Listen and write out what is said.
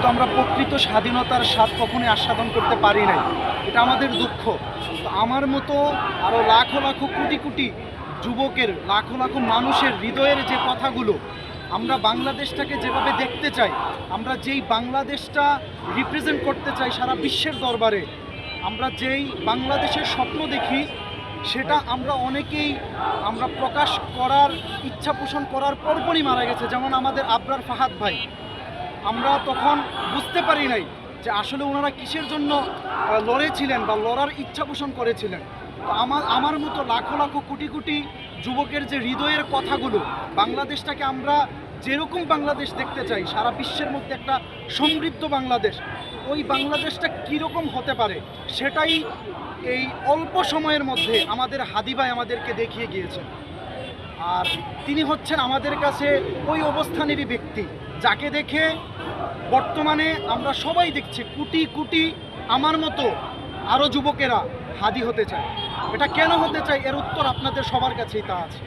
কিন্তু আমরা প্রকৃত স্বাধীনতার স্বাদ কখনোই আস্বাদন করতে পারি নাই। এটা আমাদের দুঃখ। তো আমার মতো আরও লাখো লাখো কোটি কোটি যুবকের, লাখো লাখো মানুষের হৃদয়ের যে কথাগুলো আমরা বাংলাদেশটাকে যেভাবে দেখতে চাই, আমরা যেই বাংলাদেশটা রিপ্রেজেন্ট করতে চাই সারা বিশ্বের দরবারে, আমরা যেই বাংলাদেশের স্বপ্ন দেখি, সেটা আমরা অনেকেই আমরা প্রকাশ করার, ইচ্ছা পোষণ করার পরপরই মারা গেছে। যেমন আমাদের আবরার ফাহাদ ভাই। আমরা তখন বুঝতে পারি নাই যে আসলে ওনারা কিসের জন্য লড়েছিলেন বা লড়ার ইচ্ছা পোষণ করেছিলেন। তো আমার আমার মতো লাখো লাখো কোটি কোটি যুবকের যে হৃদয়ের কথাগুলো, বাংলাদেশটাকে আমরা যেরকম বাংলাদেশ দেখতে চাই, সারা বিশ্বের মধ্যে একটা সমৃদ্ধ বাংলাদেশ, ওই বাংলাদেশটা কীরকম হতে পারে সেটাই এই অল্প সময়ের মধ্যে আমাদের হাদিবাই আমাদেরকে দেখিয়ে গিয়েছেন। আর তিনি হচ্ছেন আমাদের কাছে ওই অবস্থানেরই ব্যক্তি, যাকে দেখে বর্তমানে আমরা সবাই দেখছি কুটি কুটি আমার মতো আরও যুবকেরা হাদি হতে চায়। এটা কেন হতে চায়? এর উত্তর আপনাদের সবার কাছেই তা আছে।